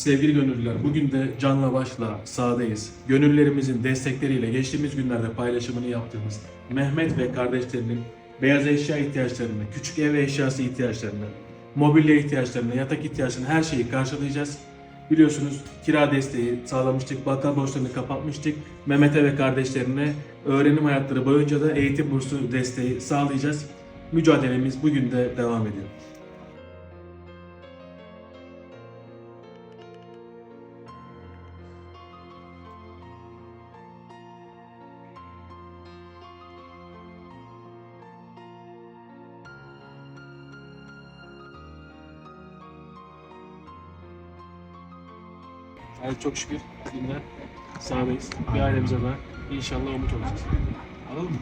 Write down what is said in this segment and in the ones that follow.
Sevgili gönüllüler, bugün de canla başla sahadayız. Gönüllerimizin destekleriyle geçtiğimiz günlerde paylaşımını yaptığımız Mehmet ve kardeşlerinin beyaz eşya ihtiyaçlarını, küçük ev eşyası ihtiyaçlarını, mobilya ihtiyaçlarını, yatak ihtiyaçlarını her şeyi karşılayacağız. Biliyorsunuz kira desteği sağlamıştık, bakkal borçlarını kapatmıştık. Mehmet'e ve kardeşlerine öğrenim hayatları boyunca da eğitim bursu desteği sağlayacağız. Mücadelemiz bugün de devam ediyor. Evet çok şükür bugün de sahadayız. Bir ailemize de inşallah umut olacağız. Anladın mı?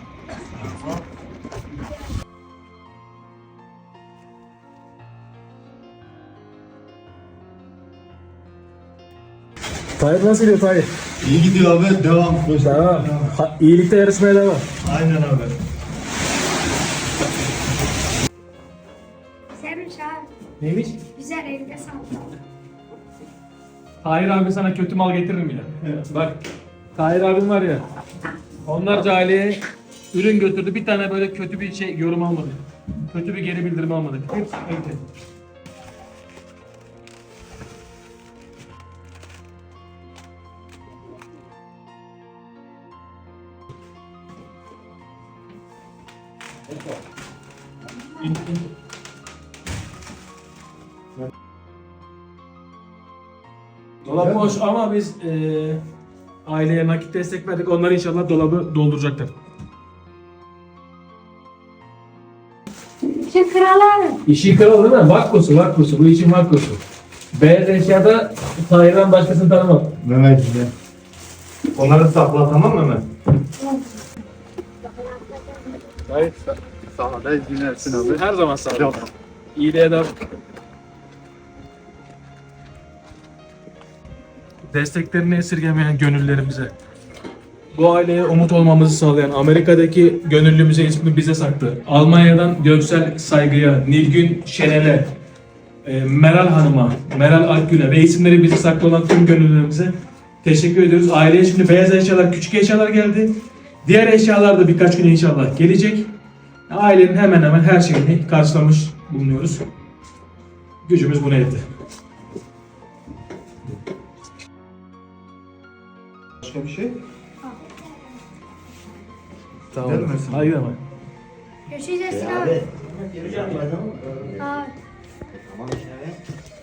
Tayyip nasıl gidiyor Tayyip? İyi gidiyor abi. Devam. Devam. Ha, iyilikte yarışmaya devam. Aynen abi. Sevmiş abi. Neymiş? Güzel eline sağlık. Tahir abi sana kötü mal getiririm ya. Bak Tahir abim var ya. Onlarca aileye ürün götürdü. Bir tane böyle kötü bir şey yorum almadı. Kötü bir geri bildirim almadık. Hepsi kalite. Dolap boş ama biz eee aileye nakit destek verdik. Onlar inşallah dolabı dolduracaklar. Şu kral abi. İşin kralı değil mi? Vakkosu, vakkosu. Bu işin vakkosu. Beyaz eşyada Tahir'den başkasını tanımam. Mehmet yine. Onları sakla tamam mı Mehmet? Hayır. Sağda dinlersin abi. Her zaman sağ ol. İyiliğe devam. Desteklerini esirgemeyen gönüllerimize, bu aileye umut olmamızı sağlayan Amerika'daki gönüllümüze ismini bize saktı. Almanya'dan Göksel Saygı'ya, Nilgün Şenel'e, e, Meral Hanım'a, Meral Akgül'e ve isimleri bize saklı olan tüm gönüllülerimize teşekkür ediyoruz. Aileye şimdi beyaz eşyalar, küçük eşyalar geldi. Diğer eşyalar da birkaç güne inşallah gelecek. Ailenin hemen hemen her şeyini karşılamış bulunuyoruz. Gücümüz buna yetti. Başka bir şey? Tamam. Gelmesin. Hayır ama. Görüşeceğiz abi. Abi. Tamam işte.